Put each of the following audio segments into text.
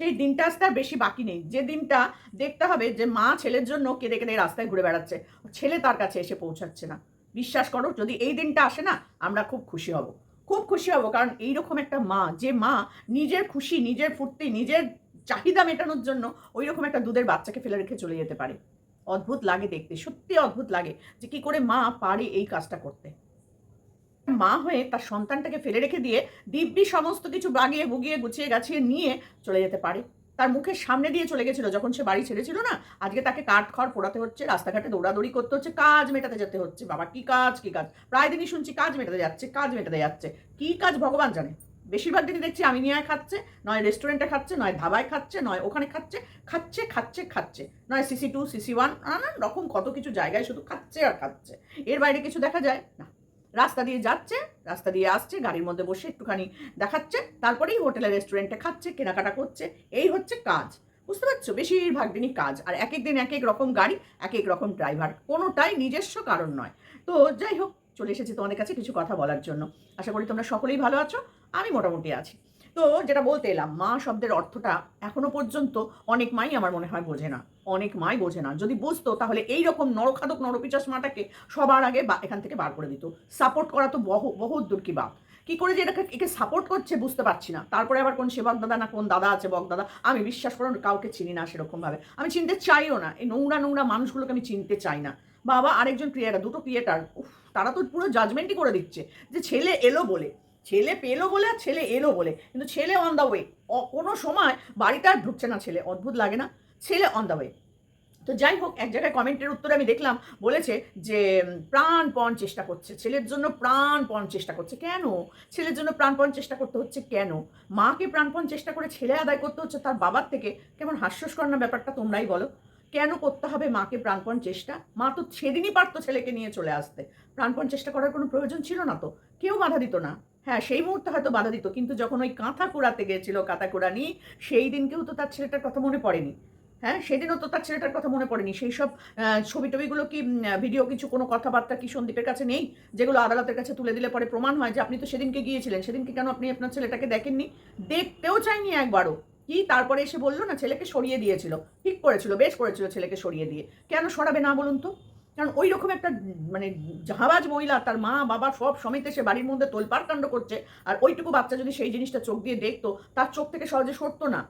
সেই দিনটা আসতে আর বেশি বাকি নেই। যে দিনটা দেখতে হবে যে মা ছেলের জন্য কেঁদে কেঁদে রাস্তায় ঘুরে বেড়াচ্ছে। ছেলে তার কাছে এসে পৌঁছাচ্ছে না। বিশ্বাস করো, যদি এই দিনটা আসে না, আমরা খুব খুশি হব। খুব খুশি হব, কারণ এইরকম একটা মা, যে মা নিজের খুশি, নিজের ফুর্তি, নিজের চাহিদা মেটানোর জন্য ওই রকম একটা দুধের বাচ্চাকে ফেলে রেখে চলে যেতে পারে। অদ্ভুত লাগে দেখতে, সত্যি অদ্ভুত লাগে যে কি করে মা পারে এই কাজটা করতে। মা হয়ে তার সন্তানটাকে ফেলে রেখে দিয়ে দিব্যি সমস্ত কিছু বাগিয়ে বুগিয়ে গুছিয়ে গাছিয়ে নিয়ে চলে যেতে পারে। তার মুখের সামনে দিয়ে চলে গেছিল যখন সে বাড়ি ছেড়েছিল না, আজকে তাকে কাঠ খড় পোড়াতে হচ্ছে, রাস্তাঘাটে দৌড়াদৌড়ি করতে হচ্ছে, কাজ মেটাতে যেতে হচ্ছে। বাবা, কি কাজ কি কাজ? প্রায় দিনই শুনছি কাজ মেটাতে যাচ্ছে, কাজ মেটাতে যাচ্ছে। কি কাজ ভগবান জানে? বেশিরভাগ দিনই দেখছি আমি নিয়ে খাচ্ছে, নয় রেস্টুরেন্টে খাচ্ছে, নয় ধাবায় খাচ্ছে, নয় ওখানে খাচ্ছে খাচ্ছে খাচ্ছে খাচ্ছে। নয় সিসি টু সিসি ওয়ান নানান রকম কত কিছু জায়গায় শুধু খাচ্ছে আর খাচ্ছে। এর বাইরে কিছু দেখা যায়? না। রাস্তা দিয়ে যাচ্ছে, রাস্তা দিয়ে আসছে, গাড়ির মধ্যে বসে একটুখানি দেখাচ্ছে, তারপরেই হোটেলে রেস্টুরেন্টে খাচ্ছে, কেনাকাটা করছে। এই হচ্ছে কাজ। বুঝতে পারছ? বেশিরভাগ দিনই কাজ। আর এক এক দিন এক এক রকম গাড়ি এক এক রকম ড্রাইভার কোনোটাই নিজস্ব কারণ নয়। তো যাই হোক, চলে এসেছি তোমাদের কাছে কিছু কথা বলার জন্য। আশা করি তোমরা সকলেই ভালো আছো, আমি মোটামুটি আছি। তো যেটা বলতে এলাম, মা শব্দের অর্থটা এখনও পর্যন্ত অনেক মাই আমার মনে হয় বোঝে না। অনেক মাই বোঝে না। যদি বুঝতো, তাহলে এই রকম নরখাদক নরপিচাস মাটাকে সবার আগে বা এখান থেকে বার করে দিত। সাপোর্ট করা তো বহু, বহুত দূর কি বাপ। কি করে যে এটাকে, একে সাপোর্ট করছে বুঝতে পারছি না। তারপরে আবার কোন সেবক দাদা না কোন দাদা আছে, বক দাদা, আমি বিশ্বাস করুন কাউকে চিনি না সেরকমভাবে। আমি চিনতে চাইও না। এই নোংরা নোংরা মানুষগুলোকে আমি চিনতে চাই না। বাবা, আরেকজন ক্রিয়েটার, দুটো ক্রিয়েটার তারা তো পুরো জাজমেন্টই করে দিচ্ছে যে ছেলে এলো বলে। ছেলে পেল বলে আর ছেলে এলো বলে। কিন্তু ছেলে অন দ্য ওয়ে কোনো সময় বাড়িতে আর ঢুকছে না ছেলে। অদ্ভুত লাগে না? ছেলে অন দ্য ওয়ে তো যাই হোক, এক জায়গায় কমেন্টের উত্তরে আমি দেখলাম, বলেছে যে প্রাণপণ চেষ্টা করছে। ছেলের জন্য প্রাণপণ চেষ্টা করছে। কেন? ছেলের জন্য প্রাণপণ চেষ্টা করতে হচ্ছে কেন? মাকে প্রাণপণ চেষ্টা করে ছেলে আদায় করতে হচ্ছে তার বাবার থেকে? কেমন হাস্যস্কর না ব্যাপারটা তোমরাই বলো। কেন করতে হবে মাকে প্রাণপণ চেষ্টা? মা তো সেদিনই পারতো ছেলেকে নিয়ে চলে আসতে। প্রাণপণ চেষ্টা করার কোনো প্রয়োজন ছিল না তো? কেউ বাধা দিত না। হ্যাঁ সেই মুহূর্তে হয়তো বাধা দিত, কিন্তু যখন ওই কাঁথা কুড়াতে গেছিল কাঁথা কুড়া নিয়ে সেই দিনকেও তো তার ছেলেটার কথা মনে পড়েনি। হ্যাঁ সেদিনও তো তার ছেলেটার কথা মনে পড়েনি। সেই সব ছবি টবিগুলো কি ভিডিও কিছু কোনো কথাবার্তা কি সন্দীপের কাছে নেই? যেগুলো আদালতের কাছে তুলে দিলে পরে প্রমাণ হয় যে আপনি তো সেদিনকে গিয়েছিলেন। সেদিনকে কেন আপনি আপনার ছেলেটাকে দেখেননি? দেখতেও চাইনি একবারও। কি? তারপরে এসে বলল, না, ছেলেকে সরিয়ে দিয়েছিল। ঠিক করেছিল, বেশ করেছিল ছেলেকে সরিয়ে দিয়ে। কেন সরাবে না বলুন তো? কারণ ওই রকম একটা মানে জাহাবাজ মহিলা, তার মা, বাবা সব সমেত সে বাড়ির মধ্যে তোলপাড় কাণ্ড করছে। আর ওইটুকু বাচ্চা যদি সেই জিনিসটা চোখ দিয়ে দেখতো, তার চোখ থেকে সহজে সরতো না।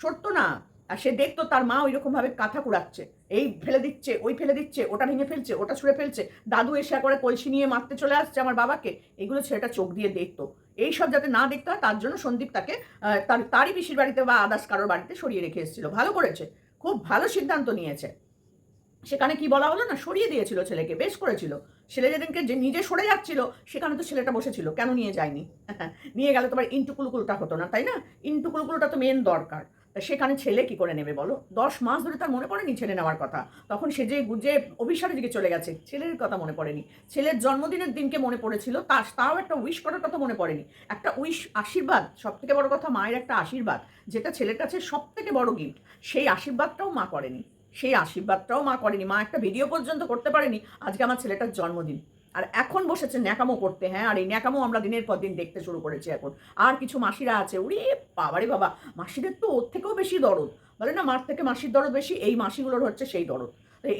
সরতো না। আর সে দেখতো তার মা ওই রকমভাবে কাঁথা কুড়াচ্ছে। এই ফেলে দিচ্ছে, ওই ফেলে দিচ্ছে, ওটা ভেঙে ফেলছে, ওটা ছুঁড়ে ফেলছে, দাদু এসে করে কলসি নিয়ে মারতে চলে আসছে আমার বাবাকে। এগুলো ছেলেটা চোখ দিয়ে দেখতো। এই সব যাতে না দেখতে হয়, তার জন্য সন্দীপ তাকে তার, তারই পিসির বাড়িতে বা আদার্স কারোর বাড়িতে সরিয়ে রেখে এসেছিল। ভালো করেছে। খুব ভালো সিদ্ধান্ত নিয়েছে। সেখানে কি বলা হলো না? সরিয়ে দিয়েছিল ছেলেকে, বেশ করেছিল। ছেলে যেদিনকে যে নিজে সরে যাচ্ছিল, সেখানে তো ছেলেটা বসেছিল। কেন নিয়ে যায়নি? নিয়ে গেলে তোমার ইন্টুকুলুকুলটা হতো না, তাই না? ইন্টুকুলুকুলটা তো মেন দরকার। সেখানে ছেলে কি করে নেবে বলো? দশ মাস ধরে তার মনে পড়েনি ছেলে নেওয়ার কথা। তখন সে যে গুজে অভিশাপের দিকে চলে গেছে, ছেলের কথা মনে পড়েনি। ছেলের জন্মদিনের দিনকে মনে পড়েছিল তা তাও একটা উইশ করার কথা মনে পড়েনি। একটা উইশ আশীর্বাদ সব থেকে বড় কথা মায়ের একটা আশীর্বাদ, যেটা ছেলের কাছে সব থেকে বড় গিফট সেই আশীর্বাদটাও মা করেনি। সেই আশীর্বাদটাও মা করেনি। মা একটা ভিডিও পর্যন্ত করতে পারেনি। আজকে আমার ছেলেটার জন্মদিন। আর এখন বসেছে ন্যাকামো করতে হ্যাঁ আর এই ন্যাকামো আমরা দিনের পর দিন দেখতে শুরু করেছি এখন। আর কিছু মাসিরা আছে, উড়ি, বাবারে বাবা, মাসিদের তো ওর থেকেও বেশি দরদ। বলে না, মার থেকে মাসির দরদ বেশি, এই মাসিগুলোর হচ্ছে সেই দরদ।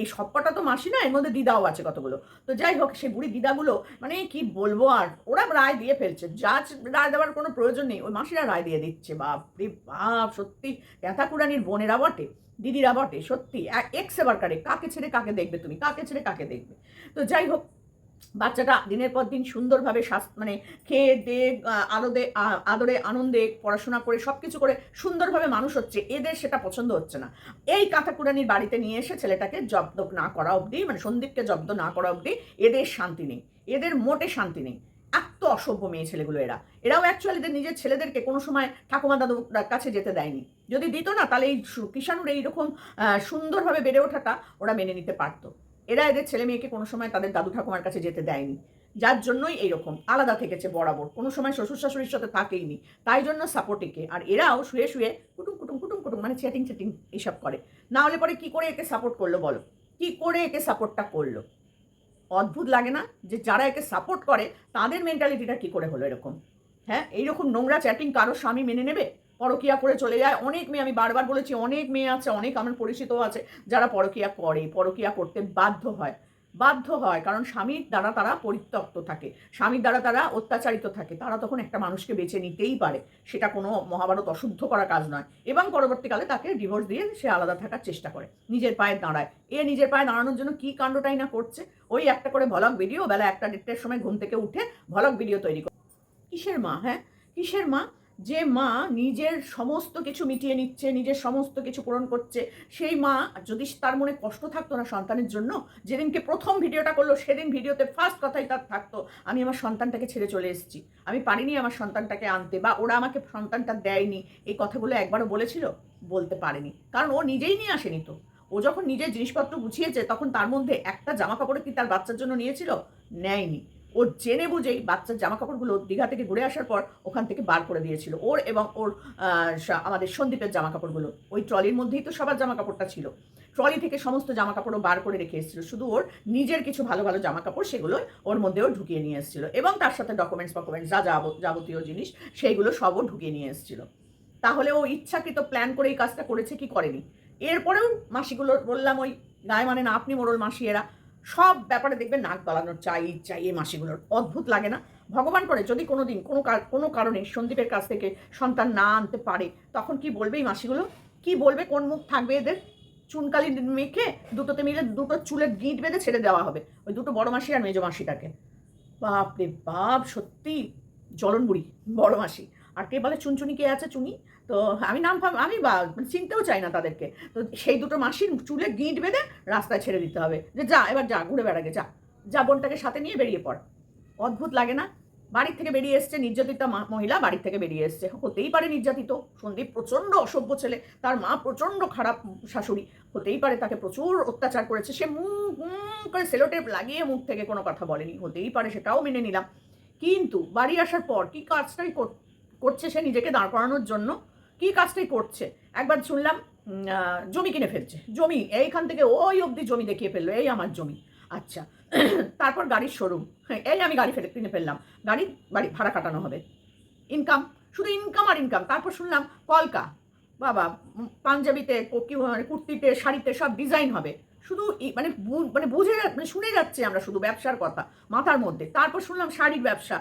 এই সবকটা তো মাসি না, এর মধ্যে দিদাও আছে কতগুলো। তো যাই হোক, সেই বুড়ি দিদাগুলো মানে কি বলব আর, ওরা রায় দিয়ে ফেলছে। জাজ রায় দেওয়ার কোনো প্রয়োজন নেই, ওই মাসিরা রায় দিয়ে দিচ্ছে বাপ রে বাপ, সত্যি। ক্যাথাকুরানির বোনেরা বটে, দিদিরা বটে, সত্যি। এবার কারে কাকে ছেড়ে কাকে দেখবে তুমি? কাকে ছেড়ে কাকে দেখবে? তো যাই হোক বাচ্চাটা দিনের পর দিন সুন্দরভাবে মানে খেয়ে দে আদরে আদরে আনন্দে পড়াশোনা করে সব কিছু করে সুন্দরভাবে মানুষ হচ্ছে, এদের সেটা পছন্দ হচ্ছে না। এই কাঁথাকুড়ানির বাড়িতে নিয়ে এসে ছেলেটাকে জব্দ না করা অবধি মানে সন্দীপকে জব্দ না করা অবধি এদের শান্তি নেই। এদের মোটে শান্তি নেই। এত অসভ্য মেয়ে ছেলেগুলো এরা। এরাও অ্যাকচুয়ালি নিজের ছেলেদেরকে কোনো সময় ঠাকুমা দাদুর কাছে যেতে দেয়নি। যদি দিত না, তাহলে এই কিষাণুর এইরকম সুন্দরভাবে বেড়ে ওঠাটা ওরা মেনে নিতে পারতো। এরা এদের ছেলে মেয়েকে কোনো সময় তাদের দাদু ঠাকুমার কাছে যেতে দেয়নি। যার জন্যই এইরকম আলাদা থেকেছে বরাবর। কোনো সময় শ্বশুর শাশুড়ির সাথে থাকেইনি। তাই জন্য সাপোর্টিকে আর এরাও শুয়ে শুয়ে কুটুম কুটুম কুটুম কুটুম মানে চ্যাটিং চ্যাটিং এইসব করে। না হলে পরে কি করে একে সাপোর্ট করল বলো? কি করে একে সাপোর্টটা করল? অদ্ভুত লাগে না যে যারা একে সাপোর্ট করে, তাদের মেন্টালিটিটা কি করে হলো এরকম? হ্যাঁ? এইরকম নোংরা চ্যাটিং কারও স্বামী মেনে নেবে? পরকিয়া করে চলে যায়। অনেক মেয়ে, আমি বারবার বলেছি, অনেক মেয়ে আছে, অনেক আমার পরিচিতও আছে, যারা পরকিয়া করে, পরকিয়া করতে বাধ্য হয়। বাধ্য হয়, কারণ স্বামীর দ্বারা তারা পরিত্যক্ত থাকে, স্বামীর দ্বারা তারা অত্যাচারিত থাকে, তারা তখন একটা মানুষকে বেছে নিতেই পারে, সেটা কোনো মহাভারত অশুদ্ধ করা কাজ নয়। এবং পরবর্তীকালে তাকে ডিভোর্স দিয়ে সে আলাদা থাকার চেষ্টা করে, নিজের পায়ে দাঁড়ায়। এ নিজের পায়ে দাঁড়ানোর জন্য কী কাণ্ডটাই না করছে? ওই একটা করে ভলক ভিডিও বেলা একটা দেড়টার সময় ঘুম থেকে উঠে ভলক ভিডিও তৈরি করে। কিসের মা হ্যাঁ? কিসের মা? যে মা নিজের সমস্ত কিছু মিটিয়ে নিচ্ছে, নিজের সমস্ত কিছু পূরণ করছে, সেই মা যদি তার মনে কষ্ট থাকতো না সন্তানের জন্য, যেদিনকে প্রথম ভিডিওটা করল, সেদিন ভিডিওতে ফার্স্ট কথাই তার থাকতো, আমি আমার সন্তানটাকে ছেড়ে চলে এসেছি। আমি পারিনি আমার সন্তানটাকে আনতে, বা ওরা আমাকে সন্তানটা দেয়নি। এই কথাগুলো একবারও বলেছিল, বলতে পারেনি। কারণ ও নিজেই নিয়ে আসেনি তো। ও যখন নিজের জিনিসপত্র গুছিয়েছে, তখন তার মধ্যে একটা জামা কাপড় কি তার বাচ্চার জন্য নিয়েছিল? নেয়নি। ও জেনে বুঝেই বাচ্চার জামা কাপড়গুলো দীঘা থেকে ঘুরে আসার পর ওখান থেকে বার করে দিয়েছিল। ওর এবং ওর আমাদের সন্দীপের জামা কাপড়গুলো ওই ট্রলির মধ্যেই তো সবার জামা কাপড়টা ছিল। ট্রলি থেকে সমস্ত জামা কাপড়ও বার করে রেখে এসেছিল। শুধু ওর নিজের কিছু ভালো ভালো জামা কাপড় সেগুলো ওর মধ্যেও ঢুকিয়ে নিয়ে এসেছিল। এবং তার সাথে ডকুমেন্টস ফকুমেন্টস যা যাব- যাবতীয় জিনিস সেইগুলো সবও ঢুকিয়ে নিয়ে এসেছিল। তাহলে ও ইচ্ছাকৃত প্ল্যান করে এই কাজটা করেছে কি করেনি? এরপরেও মাসিগুলো বললাম ওই গায়ে মানে না আপনি মোড়ল মাসি এরা সব ব্যাপারে দেখবেন নাক গলানোর চাই চাই, এই মাসিগুলোর। অদ্ভুত লাগে না? ভগবান করে, যদি কোনো দিন কোনো কোনো কারণে সন্দীপের কাছ থেকে সন্তান না আনতে পারে, তখন কি বলবে এই মাসিগুলো? কি বলবে? কোন মুখ থাকবে এদের? চুনকালি মেখে দুটোতে মিলে দুটো চুলের গিঁট বেঁধে ছেড়ে দেওয়া হবে। ওই দুটো বড় মাসি আর মেজো মাসিটাকে। বাপ রে বাপ, সত্যি জলন বুড়ি বড় মাসি। আর কে বলে চুনচুনি কে আছে, চুনি? তো আমি নাম ফাম, আমি বা মানে চিনতেও চাই না তাদেরকে। তো সেই দুটো মাসির চুলে গিঁট বেঁধে রাস্তায় ছেড়ে দিতে হবে। যে যা, এবার যা, ঘুরে বেড়াগে, যা। যা বোনটাকে সাথে নিয়ে বেরিয়ে পড়। অদ্ভুত লাগে না? বাড়ির থেকে বেরিয়ে এসছে, নির্যাতিতা মহিলা বাড়ির থেকে বেরিয়ে এসছে। হতেই পারে নির্যাতিত। সন্দীপ প্রচণ্ড অসভ্য ছেলে। তার মা প্রচণ্ড খারাপ শাশুড়ি। হতেই পারে তাকে প্রচুর অত্যাচার করেছে। সে মুখ করে সেলোটেপ লাগিয়ে মুখ থেকে কোনো কথা বলেনি। হতেই পারে সেটাও মেনে নিলাম। কিন্তু বাড়ি আসার পর কি কাজটাই কর- করছে সে নিজেকে দাঁড় করানোর জন্য? কি কাজটাই করছে? একবার শুনলাম জমি কিনে ফেলছে। জমি, এইখান থেকে ওই অবধি জমি দেখিয়ে ফেলল, এই আমার জমি। আচ্ছা তারপর গাড়ির শোরুম এই আমি গাড়ি ফেলে, কিনে ফেললাম। গাড়ি, বাড়ি, ভাড়া কাটানো হবে। ইনকাম শুধু ইনকাম আর ইনকাম তারপর শুনলাম, কলকা। বাবা পাঞ্জাবিতে মানে কুর্তিতে, শাড়িতে সব ডিজাইন হবে। শুধু মানে মানে বুঝে মানে শুনে যাচ্ছে আমরা শুধু ব্যবসার কথা, মাথার মধ্যে। তারপর শুনলাম শাড়ির ব্যবসা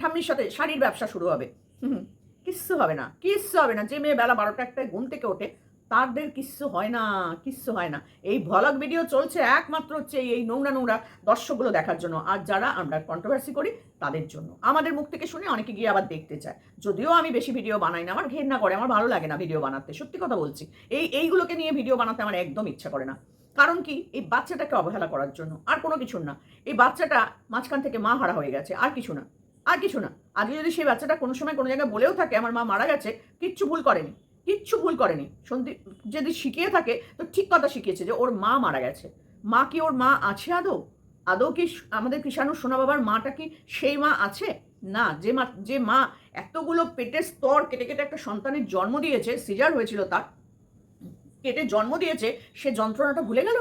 ঠাম্মির সাথে শাড়ির ব্যবসা শুরু হবে। হুম। কিচ্ছু হবে না, কিচ্ছু হবে না। যে মেয়ে বেলা বারোটা একটায় ঘুম থেকে ওঠে, তাদের কিচ্ছু হয় না, কিচ্ছু হয় না। এই ভ্লগ ভিডিও চলছে একমাত্র হচ্ছে এই নোংরা নোংরা দর্শকগুলো দেখার জন্য। আর যারা আমরা কন্ট্রোভার্সি করি, তাদের জন্য। আমাদের মুখ থেকে শুনে অনেকে গিয়ে আবার দেখতে চায়। যদিও আমি বেশি ভিডিও বানাই না, আমার ঘেন্না করে, আমার ভালো লাগে না ভিডিও বানাতে, সত্যি কথা বলছি। এই, এইগুলোকে নিয়ে ভিডিও বানাতে আমার একদম ইচ্ছা করে না। কারণ কি? এই বাচ্চাটাকে অবহেলা করার জন্য। আর কোনো কিছু না। এই বাচ্চাটা মাঝখান থেকে মা হারা হয়ে গেছে, আর কিছু না। আর কিছু না। আজকে যদি সেই বাচ্চাটা কোনো সময় কোনো জায়গায় বলেও থাকে, আমার মা মারা গেছে, কিচ্ছু ভুল করেনি। কিচ্ছু ভুল করেনি। সন্দীপ যদি শিখিয়ে থাকে, তো ঠিক কথা শিখিয়েছে যে ওর মা মারা গেছে। মা কি ওর মা আছে আদৌ? আদৌ কি আমাদের কৃষাণু সোনা বাবার মাটা কি সেই মা আছে? না, যে মা যে মা এতগুলো পেটের স্তর কেটে কেটে একটা সন্তানের জন্ম দিয়েছে, সিজার হয়েছিল তার, কেটে জন্ম দিয়েছে, সে যন্ত্রণাটা ভুলে গেল?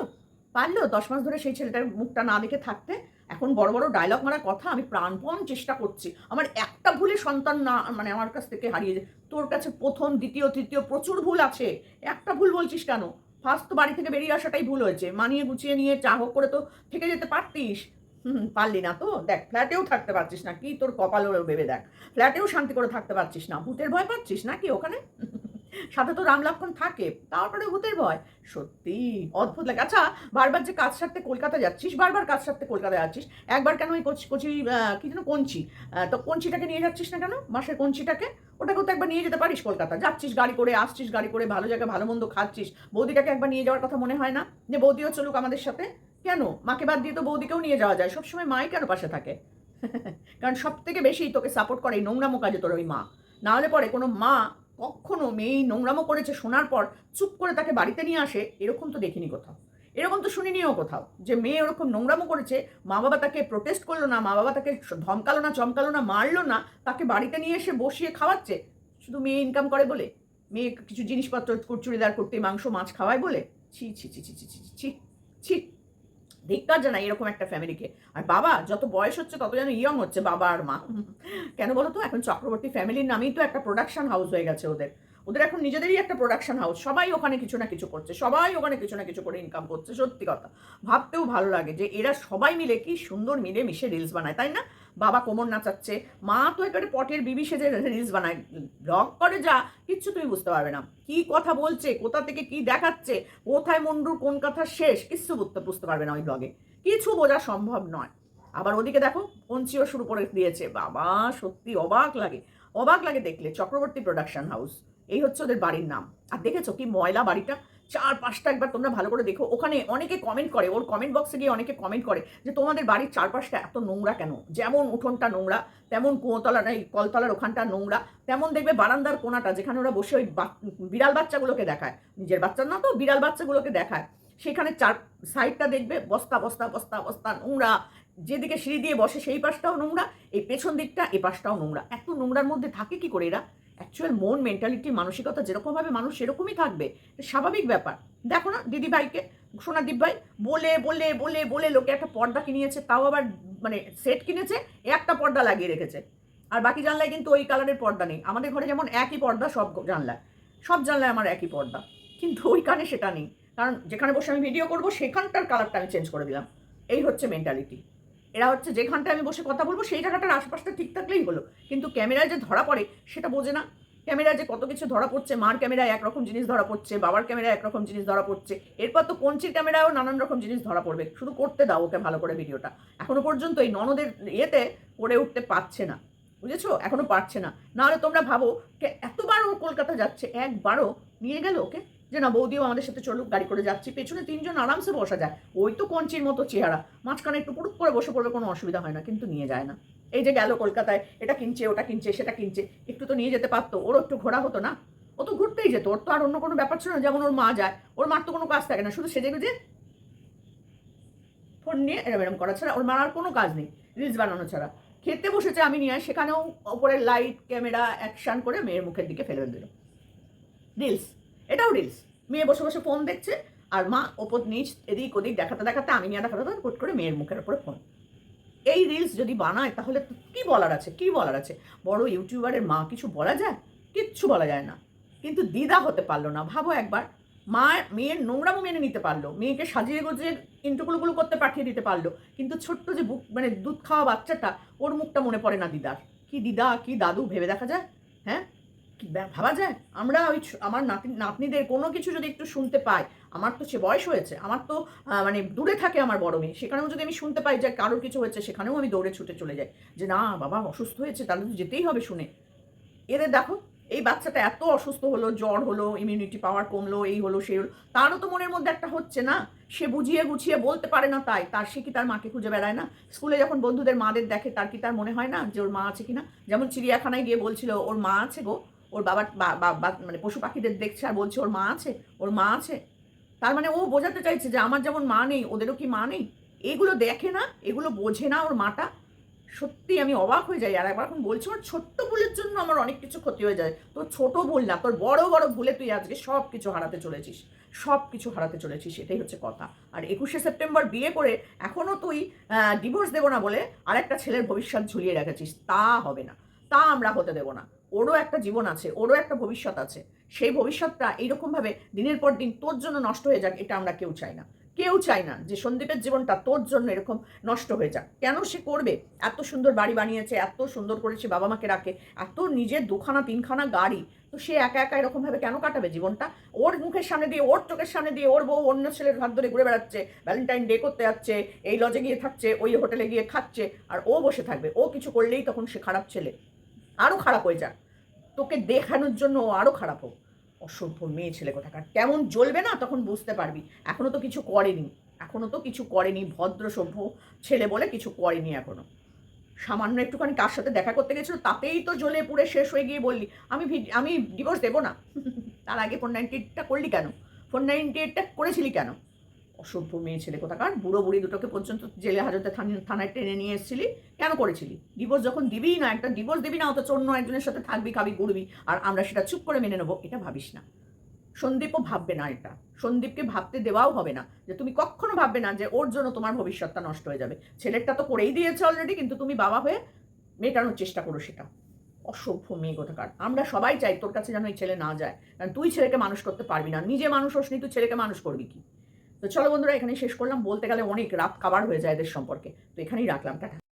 পারল দশ মাস ধরে সেই ছেলেটার মুখটা না দেখে থাকতে? এখন বড় বড় ডায়লগ মারার কথা আমি প্রাণপণ চেষ্টা করছি। আমার একটা ভুলে সন্তান না মানে আমার কাছ থেকে হারিয়ে যায়। তোর কাছে প্রথম, দ্বিতীয়, তৃতীয় প্রচুর ভুল আছে। একটা ভুল বলছিস কেন? ফার্স্ট তো বাড়ি থেকে বেরিয়ে আসাটাই ভুল হয়েছে। মানিয়ে গুছিয়ে নিয়ে চা হোক করে তো থেকে যেতে পারতিস। হুম পারলি না তো? দেখ ফ্ল্যাটেও থাকতে পারছিস না। কি তোর কপাল ভেবে দেখ। ফ্ল্যাটেও শান্তি করে থাকতে পারছিস না। ভূতের ভয় পাচ্ছিস না কি ওখানে? সাথে তো রাম লক্ষণ থাকে তারপরে ভূতের ভয়। সত্যি, অদ্ভুত লাগে। আচ্ছা বারবার যে কাজ সারতে কলকাতা যাচ্ছিস, বারবার কাজ সারতে কলকাতা যাচ্ছিস, একবার কেন ওই কচি কচি কি যেন কঞ্চি তো কঞ্চিটাকে নিয়ে যাচ্ছিস না কেন? মাসের কঞ্চিটাকে? ওটাকেও তো একবার নিয়ে যেতে পারিস কলকাতা। যাচ্ছিস গাড়ি করে, আসছিস গাড়ি করে, ভালো জায়গায় ভালো মন্দ খাচ্ছিস, বৌদিটাকে একবার নিয়ে যাওয়ার কথা মনে হয় না? যে বৌদিও চলুক আমাদের সাথে? কেন? মাকে বাদ দিয়ে তো বৌদিকেও নিয়ে যাওয়া যায়। সবসময় মাই কেন পাশে থাকে? কারণ সব থেকে বেশি তোকে সাপোর্ট করে এই নোংরামো কাজে তোর ওই মা। না হলে পরে কোনো মা কখনো মেয়ে নোংরামো করেছে শোনার পর চুপ করে তাকে বাড়িতে নিয়ে আসে এরকম তো দেখিনি কোথাও এরকম তো শুনিনিও কোথাও যে মেয়ে ওরকম নোংরামো করেছে মা বাবা তাকে প্রোটেস্ট করল না মা বাবা তাকে ধমকালো না চমকালো না মারলো না তাকে বাড়িতে নিয়ে এসে বসিয়ে খাওয়াচ্ছে শুধু মেয়ে ইনকাম করে বলে মেয়ে কিছু জিনিসপত্র চুড়িদার করতে মাংস মাছ খাওয়ায় বলে ছি ছি ছি ছি ছি ছি ছি ছি ধিক্কার জানাই এরকম একটা ফ্যামিলিকে আর বাবা, যত বয়স হচ্ছে, তত যেন ইয়ং হচ্ছে বাবা আর মা। কেন বলো তো? এখন চক্রবর্তী ফ্যামিলির নামেই তো একটা প্রোডাকশন হাউস হয়ে গেছে ওদের। ওদের এখন নিজেদেরই একটা প্রোডাকশন হাউস সবাই ওখানে কিছু না কিছু করছে। সবাই ওখানে কিছু না কিছু করে ইনকাম করছে, সত্যি কথা। ভাবতেও ভালো লাগে যে এরা সবাই মিলে কি সুন্দর মিলে মিশে রিলস বানায়, তাই না? বাবা কোমর নাচাচ্ছে, মা তো একেবারে পটের বিবি সেজে রিলস বানায়। ব্লগ করে যা, কিচ্ছু তুমি বুঝতে পারবে না। কি কথা বলছে, কোথা থেকে কি দেখাচ্ছে, কোথায় মন্ডুর কোন কথা শেষ, কিচ্ছু বুঝতে বুঝতে পারবে না ওই ব্লগে কিছু বোঝা সম্ভব নয়। আবার ওদিকে দেখো পঞ্চিও শুরু করে দিয়েছে। বাবা, সত্যি অবাক লাগে। অবাক লাগে দেখলে। চক্রবর্তী প্রোডাকশন হাউস এই হচ্ছে ওদের বাড়ির নাম। আর দেখেছ কি ময়লা বাড়িটা? চার পাঁচটা একবার তোমরা ভালো করে দেখো। ওখানে অনেকে কমেন্ট করে, ওর কমেন্ট বক্সে গিয়ে অনেকে কমেন্ট করে যে তোমাদের বাড়ির চারপাশটা এত নোংরা কেন? যেমন উঠোনটা নোংরা, তেমন কুয়োতলা এই কলতলার ওখানটা নোংরা, তেমন দেখবে বারান্দার কোনাটা যেখানে ওরা বসে ওই বিড়াল বাচ্চাগুলোকে দেখায়। নিজের বাচ্চা না তো, বিড়াল বাচ্চাগুলোকে দেখায়। সেখানে চার সাইডটা দেখবে বস্তা বস্তা বস্তা বস্তা নোংরা। যেদিকে সিঁড়ি দিয়ে বসে সেই পাশটাও নোংরা, এই পেছন দিকটা এই পাশটাও নোংরা। এত নোংরার মধ্যে থাকে কি করে এরা? অ্যাকচুয়াল মন মেন্টালিটি মানসিকতা যেরকমভাবে মানুষ সেরকমই থাকবে স্বাভাবিক ব্যাপার। দেখো না, দিদি ভাইকে সোনাদীপ ভাই বলে বলে বলে বলে লোকে একটা পর্দা কিনিয়েছে, তাও আবার মানে সেট কিনেছে, একটা পর্দা লাগিয়ে রেখেছে। আর বাকি জানলায় কিন্তু ওই কালারের পর্দা নেই। আমাদের ঘরে যেমন একই পর্দা, সব জানলায়। সব জানলায় আমার একই পর্দা। কিন্তু ওইখানে সেটা নেই। কারণ যেখানে বসে আমি ভিডিও করব সেখানটার কালারটা আমি চেঞ্জ করে দিলাম। এই হচ্ছে মেন্টালিটি এরা হচ্ছে যেখানটায় আমি বসে কথা বলব, সেই জায়গাটার আশপাশটা ঠিক থাকলেই হলো। কিন্তু ক্যামেরায় যে ধরা পড়ে, সেটা বোঝে না। ক্যামেরায় যে কত কিছু ধরা পড়ছে, মার ক্যামেরায় একরকম জিনিস ধরা পড়ছে, বাবার ক্যামেরায় একরকম জিনিস ধরা পড়ছে, এরপর তো কঞ্চির ক্যামেরায়ও নানান রকম জিনিস ধরা পড়বে। শুধু করতে দাও ওকে ভালো করে ভিডিওটা। এখনও পর্যন্ত এই ননদের ইয়েতে করে উঠতে পারছে না। বুঝেছ? এখনও পারছে না। নাহলে তোমরা ভাবো এতবার ও কলকাতা যাচ্ছে, একবারও নিয়ে গেল ওকে? যে না বৌদিও আমাদের সাথে চলুক, গাড়ি করে যাচ্ছি, পেছনে তিনজন আরামসে বসা যায়। ওই তো কঞ্চির মতো চেহারা। মাঝখানে একটু পুরুক করে বসে পড়বে কোনো অসুবিধা হয় না, কিন্তু নিয়ে যায় না। এই যে গেল কলকাতায়, এটা কিনছে, ওটা কিনছে, সেটা কিনছে, একটু তো নিয়ে যেতে পারতো, ওরও একটু ঘোরা হতো না। ও তো ঘুরতেই যেত, ওর তো আর অন্য কোনো ব্যাপার ছিল না, যেমন ওর মা যায়, ওর মার তো কোনো কাজ থাকে না, শুধু সেজে গুজে ফোন নিয়ে এরম এরম করা ছাড়া, ওর মার আর কোনো কাজ নেই, রিলস বানানো ছাড়া। খেতে বসেছে আমি নিয়ে, সেখানেও ওপরে লাইট ক্যামেরা অ্যাকশান করে মেয়ের মুখের দিকে ফেলে দিল। রিলস। এটাও রিলস মেয়ে বসে বসে ফোন দেখছে, আর মা ওপর নিচ এদিক ওদিক দেখাতে দেখাতে আমি নিয়ে দেখাতে দেখাতে হুট করে মেয়ের মুখের উপরে ফোন এই রিলস যদি বানায়, তাহলে কি বলার আছে? কি বলার আছে? বড় ইউটিউবারের মা কিছু বলা যায়? কিচ্ছু বলা যায় না। কিন্তু দিদা হতে পারল না। ভাবো একবার মা মেয়ের নোংরামো মেনে নিতে পারল। মেয়েকে সাজিয়ে গুজিয়ে ইন্টুকুলুকুলু করতে পাঠিয়ে দিতে পারল। কিন্তু ছোট্ট যে বুক মানে দুধ খাওয়া বাচ্চাটা, ওর মুখটা মনে পড়ে না দিদার কি দিদা কি দাদু, ভেবে দেখা যায়? হ্যাঁ? ভাবা যায়? আমরা ওই আমার নাতি, নাতনিদের কোনো কিছু যদি একটু শুনতে পাই, আমার তো সে বয়স হয়েছে, আমার তো মানে দূরে থাকে আমার বড় মেয়ে, সেখানেও যদি আমি শুনতে পাই যে কারোর কিছু হয়েছে, সেখানেও আমি দৌড়ে ছুটে চলে যাই। যে না, বাবা অসুস্থ হয়েছে, তাহলে তো যেতেই হবে শুনে। এদের দেখো, এই বাচ্চাটা এত অসুস্থ হলো, জ্বর হলো ইমিউনিটি পাওয়ার কমলো, এই হলো, সেই হলো, তারও তো মনের মধ্যে একটা হচ্ছে না? সে বুঝিয়ে গুছিয়ে বলতে পারে না তাই, তার সে কি তার মাকে খুঁজে বেড়ায় না? স্কুলে যখন বন্ধুদের মাদের দেখে, তার কি তার মনে হয় না যে ওর মা আছে কিনা? যেমন চিড়িয়াখানায় গিয়ে বলছিল, ওর মা আছে গো। ওর বাবার মানে পশু পাখিদের দেখছে আর বলছে, ওর মা আছে, ওর মা আছে। তার মানে ও বোঝাতে চাইছে যে আমার যেমন মা নেই, ওদেরও কি মা নেই? এগুলো দেখে না, এগুলো বোঝে না ওর মাটা। সত্যি আমি অবাক হয়ে যাই, আর একবার এখন বলছি, ওর ছোট্ট ভুলের জন্য আমার অনেক কিছু ক্ষতি হয়ে যায়। তোর ছোট ভুল না, তোর বড় বড় ভুলে তুই আজকে সব কিছু হারাতে চলেছিস, সব কিছু হারাতে চলেছিস, এটাই হচ্ছে কথা। আর একুশে সেপ্টেম্বর বিয়ে করে এখনও তুই ডিভোর্স দেবো না বলে আরেকটা ছেলের ভবিষ্যৎ ঝুলিয়ে রেখেছিস, তা হবে না, তা আমরা হতে দেবো না। ওরও একটা জীবন আছে, ওরও একটা ভবিষ্যৎ আছে। সেই ভবিষ্যৎটা এইরকমভাবে দিনের পর দিন তোর জন্য নষ্ট হয়ে যাক, এটা আমরা কেউ চাই না। কেউ চাই না যে সন্দীপের জীবনটা তোর জন্য এরকম নষ্ট হয়ে যাক। কেন সে করবে? এত সুন্দর বাড়ি বানিয়েছে, এত সুন্দর করে সে বাবা মাকে রাখে, এত নিজের দুখানা, তিনখানা গাড়ি, তো সে একা একা এরকমভাবে কেন কাটাবে জীবনটা? ওর মুখের সামনে দিয়ে, ওর চোখের সামনে দিয়ে ওর বউ অন্য ছেলের হাত ধরে ঘুরে বেড়াচ্ছে ভ্যালেন্টাইন ডে করতে যাচ্ছে, এই লজে গিয়ে থাকছে, ওই হোটেলে গিয়ে খাচ্ছে, আর ও বসে থাকবে। ও কিছু করলেই তখন সে খারাপ ছেলে। আরও খারাপ হয়ে যাক। তোকে দেখানোর জন্য আরও খারাপ হোক। অসভ্য মেয়ে ছেলে কোথাকার। কেমন জ্বলবে না তখন বুঝতে পারবি। এখনও তো কিছু করেনি। এখনও তো কিছু করেনি ভদ্র সভ্য ছেলে বলে কিছু করেনি এখনও সামান্য একটুখানি কার সাথে দেখা করতে গেছিল তাতেই তো জ্বলে পুড়ে শেষ হয়ে গিয়ে বললি, আমি আমি ডিভোর্স দেবো না? তার আগে ফোর নাইনটি এইটটা করলি কেন? ফোর নাইনটি এইটটা করেছিলি কেন? অসভ্য মেয়ে ছেলে কোথাকার? বুড়ো বুড়ি দুটোকে পর্যন্ত জেলে হাজতে থান- থানায় টেনে নিয়ে এসেছিলি? কেন করেছিলি? ডিভোর্স যখন দিবিই না, একটা ডিভোর্স দিবি না, অথচ অন্য একজনের সাথে থাকবি, খাবি, ঘুরবি, আর আমরা সেটা চুপ করে মেনে নেব, এটা ভাবিস না। সন্দীপও ভাববে না এটা। সন্দীপকে ভাবতে দেওয়াও হবে না, যে তুমি কখনো ভাববে না যে ওর জন্য তোমার ভবিষ্যৎটা নষ্ট হয়ে যাবে। ছেলেরটা তো করেই দিয়েছে অলরেডি কিন্তু তুমি বাবা হয়ে মেটানোর চেষ্টা করো সেটা। অসভ্য মেয়ে কোথাকার? আমরা সবাই চাই তোর কাছে যেন এই ছেলে না যায়। কারণ তুই ছেলেকে মানুষ করতে পারবি না। নিজে মানুষ হোসনি, তুই ছেলেকে মানুষ করবি কি? তো চলো বন্ধুরা এখানে শেষ করলাম। বলতে গেলে অনেক রাত কাবার হয়ে যায় এদের সম্পর্কে। তো এখানেই রাখলাম, টাটা।